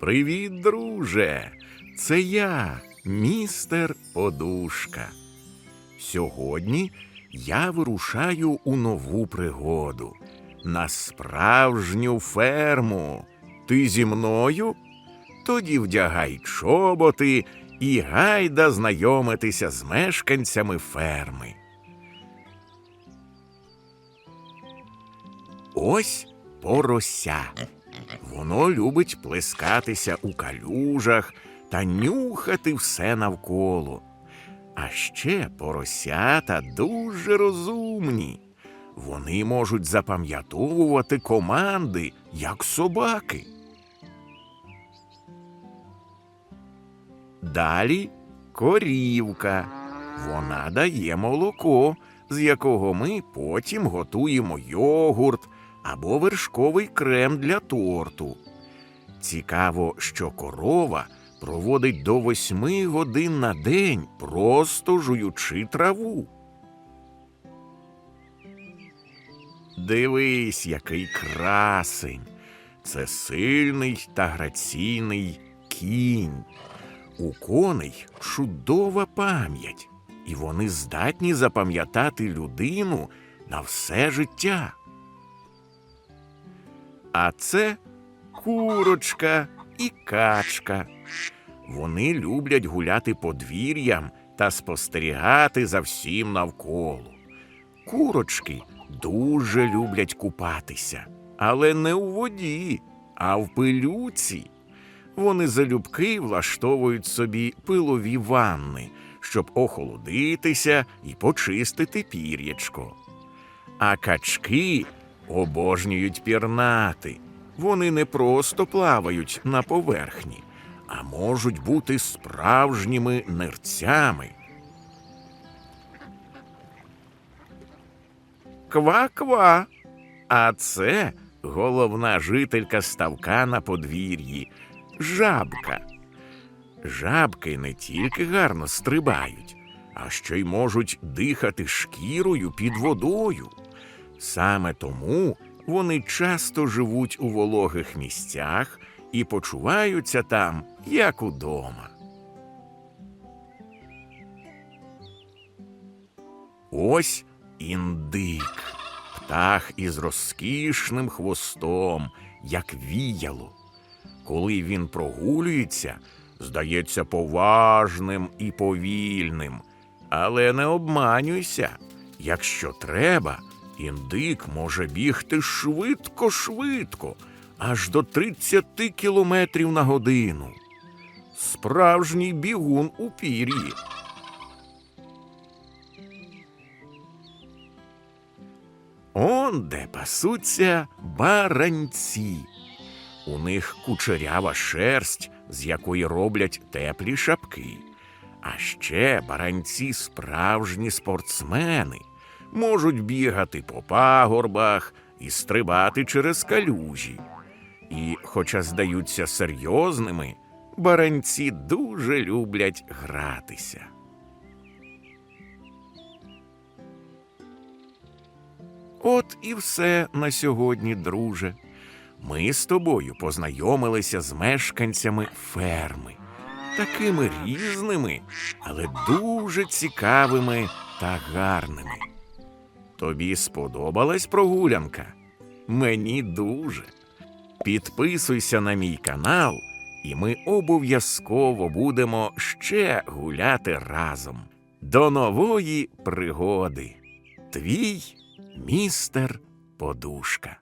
Привіт, друже! Це я, містер Подушка. Сьогодні я вирушаю у нову пригоду на справжню ферму. Ти зі мною? Тоді вдягай чоботи і гайда знайомитися з мешканцями ферми. Ось порося. Воно любить плескатися у калюжах та нюхати все навколо. А ще поросята дуже розумні. Вони можуть запам'ятовувати команди, як собаки. Далі корівка. Вона дає молоко, з якого ми потім готуємо йогурт або вершковий крем для торту. Цікаво, що корова проводить до восьми годин на день, просто жуючи траву. Дивись, який красень. Це сильний та граційний кінь. У коней чудова пам'ять, і вони здатні запам'ятати людину на все життя. А це курочка і качка. Вони люблять гуляти подвір'ям та спостерігати за всім навколо. Курочки дуже люблять купатися, але не у воді, а в пилюці. Вони залюбки влаштовують собі пилові ванни, щоб охолодитися і почистити пір'ячко. А качки обожнюють пірнати. Вони не просто плавають на поверхні, а можуть бути справжніми нирцями. Ква-ква. А це головна жителька ставка на подвір'ї жабка. Жабки не тільки гарно стрибають, а ще й можуть дихати шкірою під водою. Саме тому вони часто живуть у вологих місцях і почуваються там, як удома. Ось індик, птах із розкішним хвостом, як віяло. Коли він прогулюється, здається поважним і повільним. Але не обманюйся, якщо треба, індик може бігти швидко-швидко, аж до 30 кілометрів на годину. Справжній бігун у пір'ї. Он де пасуться баранці. У них кучерява шерсть, з якої роблять теплі шапки. А ще баранці справжні спортсмени, можуть бігати по пагорбах і стрибати через калюжі. І, хоча здаються серйозними, баранці дуже люблять гратися. От і все на сьогодні, друже. Ми з тобою познайомилися з мешканцями ферми, такими різними, але дуже цікавими та гарними. Тобі сподобалась прогулянка? Мені дуже. Підписуйся на мій канал, і ми обов'язково будемо ще гуляти разом. До нової пригоди. Твій містер Подушка.